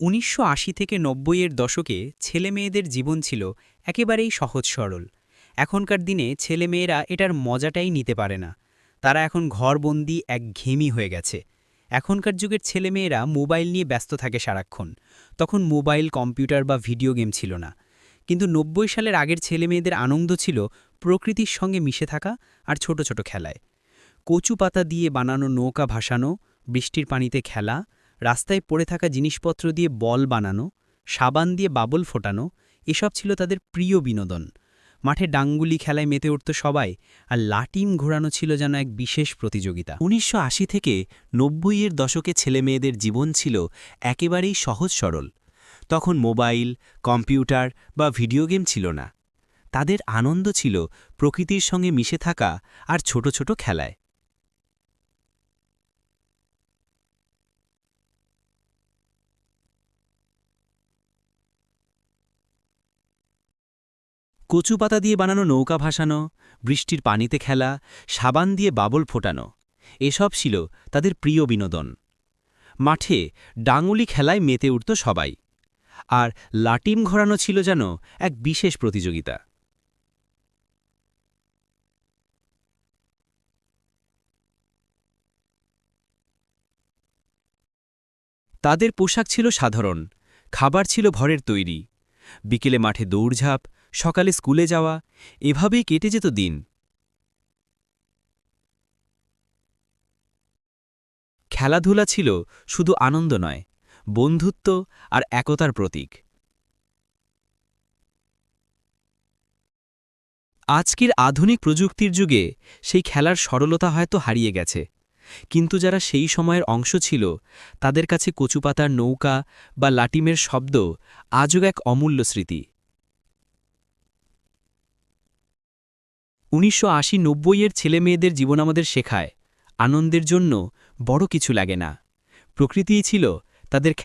উনিশশো আশি থেকে নব্বইয়ের দশকে ছেলেমেয়েদের জীবন ছিল একেবারেই সহজ সরল। এখনকার দিনে ছেলেমেয়েরা এটার মজাটাই নিতে পারে না। তারা এখন ঘরবন্দি এক ঘেমি হয়ে গেছে। এখনকার যুগের ছেলেমেয়েরা মোবাইল নিয়ে ব্যস্ত থাকে সারাক্ষণ। তখন মোবাইল, কম্পিউটার বা ভিডিও গেম ছিল না। কিন্তু নব্বই সালের আগের ছেলেমেয়েদের আনন্দ ছিল প্রকৃতির সঙ্গে মিশে থাকা আর ছোট ছোট খেলায়। কচু পাতা দিয়ে বানানো, নৌকা ভাসানো, বৃষ্টির পানিতে খেলা রাস্তায় পড়ে থাকা জিনিসপত্র দিয়ে বল বানানো, সাবান দিয়ে বাবল ফোটানো, এসব ছিল তাদের প্রিয় বিনোদন। মাঠে ডাঙ্গুলি খেলায় মেতে উঠত সবাই, আর লাটিম ঘোরানো ছিল যেন এক বিশেষ প্রতিযোগিতা। উনিশশো আশি থেকে নব্বইয়ের দশকে ছেলেমেয়েদের জীবন ছিল একেবারেই সহজ সরল। তখন মোবাইল, কম্পিউটার বা ভিডিও গেম ছিল না। তাদের আনন্দ ছিল প্রকৃতির সঙ্গে মিশে থাকা আর ছোট ছোট খেলায়। কচু পাতা দিয়ে বানানো নৌকা ভাসানো, বৃষ্টির পানিতে খেলা, সাবান দিয়ে বাবল ফোটানো, এসব ছিল তাদের প্রিয় বিনোদন। মাঠে ডাঙুলি খেলায় মেতে উঠত সবাই, আর লাটিম ঘোরানো ছিল যেন এক বিশেষ প্রতিযোগিতা। তাদের পোশাক ছিল সাধারণ, খাবার ছিল ভরের তৈরি। বিকেলে মাঠে দৌড়ঝাঁপ সকালে স্কুলে যাওয়া, এভাবেই কেটে যেত দিন। খেলাধুলা ছিল শুধু আনন্দ নয়, বন্ধুত্ব আর একতার প্রতীক। আজকের আধুনিক প্রযুক্তির যুগে সেই খেলার সরলতা হয়তো হারিয়ে গেছে, কিন্তু যারা সেই সময়ের অংশ ছিল, তাদের কাছে কচুপাতার নৌকা বা লাটিমের শব্দ আজও এক অমূল্য স্মৃতি। উনিশশো আশি নব্বইয়ের ছেলেমেয়েদের জীবন আমাদের শেখায়। আনন্দের জন্য বড় কিছু লাগে না। প্রকৃতিই ছিল তাদের